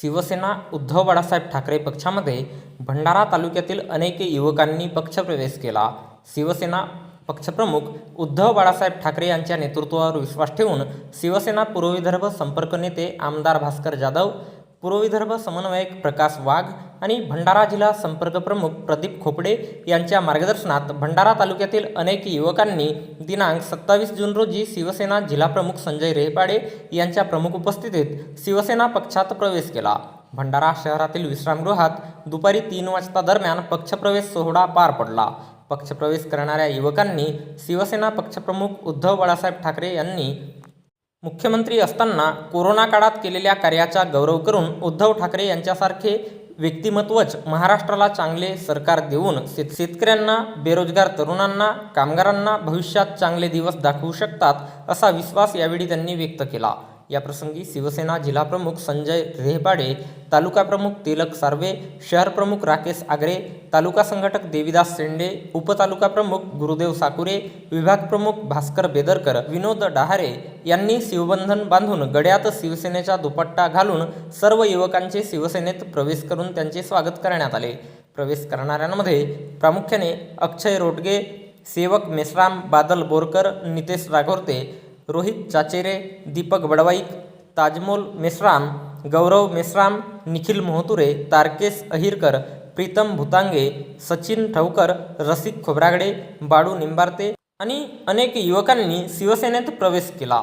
शिवसेना उद्धव बाळासाहेब ठाकरे पक्षामध्ये भंडारा तालुक्यातील अनेक युवकांनी पक्षप्रवेश केला. शिवसेना पक्षप्रमुख उद्धव बाळासाहेब ठाकरे यांच्या नेतृत्वावर विश्वास ठेवून शिवसेना पूर्वविदर्भ संपर्क नेते आमदार भास्कर जाधव पूर्व विदर्भ समन्वयक प्रकाश वाघ आणि भंडारा जिल्हा संपर्क प्रमुख प्रदीप खोपडे यांच्या मार्गदर्शनात भंडारा तालुक्यातील अनेक युवकांनी दिनांक सत्तावीस जून रोजी शिवसेना जिल्हाप्रमुख संजय रेपाडे यांच्या प्रमुख उपस्थितीत शिवसेना पक्षात प्रवेश केला. भंडारा शहरातील विश्रामगृहात दुपारी तीन वाजता दरम्यान पक्षप्रवेश सोहळा पार पडला. पक्षप्रवेश करणाऱ्या युवकांनी शिवसेना पक्षप्रमुख उद्धव बाळासाहेब ठाकरे यांनी मुख्यमंत्री असताना कोरोना काळात केलेल्या कार्याचा गौरव करून उद्धव ठाकरे यांच्यासारखे व्यक्तिमत्वच महाराष्ट्राला चांगले सरकार देऊन शेत शेतकऱ्यांना बेरोजगार तरुणांना कामगारांना भविष्यात चांगले दिवस दाखवू शकतात असा विश्वास यावेळी त्यांनी व्यक्त केला. याप्रसंगी शिवसेना जिल्हाप्रमुख संजय रेहपाडे तालुका प्रमुख तिलक सार्वे शहर प्रमुख राकेश आगरे तालुका संघटक देविदास शेंडे उपतालुका प्रमुख गुरुदेव साकुरे विभाग प्रमुख भास्कर बेदरकर विनोद डहारे यांनी शिवबंधन बांधून गड्यात शिवसेनेचा दुपट्टा घालून सर्व युवकांचे शिवसेनेत प्रवेश करून त्यांचे स्वागत करण्यात आले. प्रवेश करणाऱ्यांमध्ये प्रामुख्याने अक्षय रोटगे सेवक मेश्राम बादल बोरकर नितेश राघोरते रोहित चाचेरे दीपक बडवाईक ताजमोल मेश्राम गौरव मेश्राम निखिल मोहतुरे तारकेश अहिरकर प्रीतम भुतांगे सचिन ठवकर रसिक खोब्रागडे बाळू निंबारते आणि अनेक युवकांनी शिवसेनेत प्रवेश केला.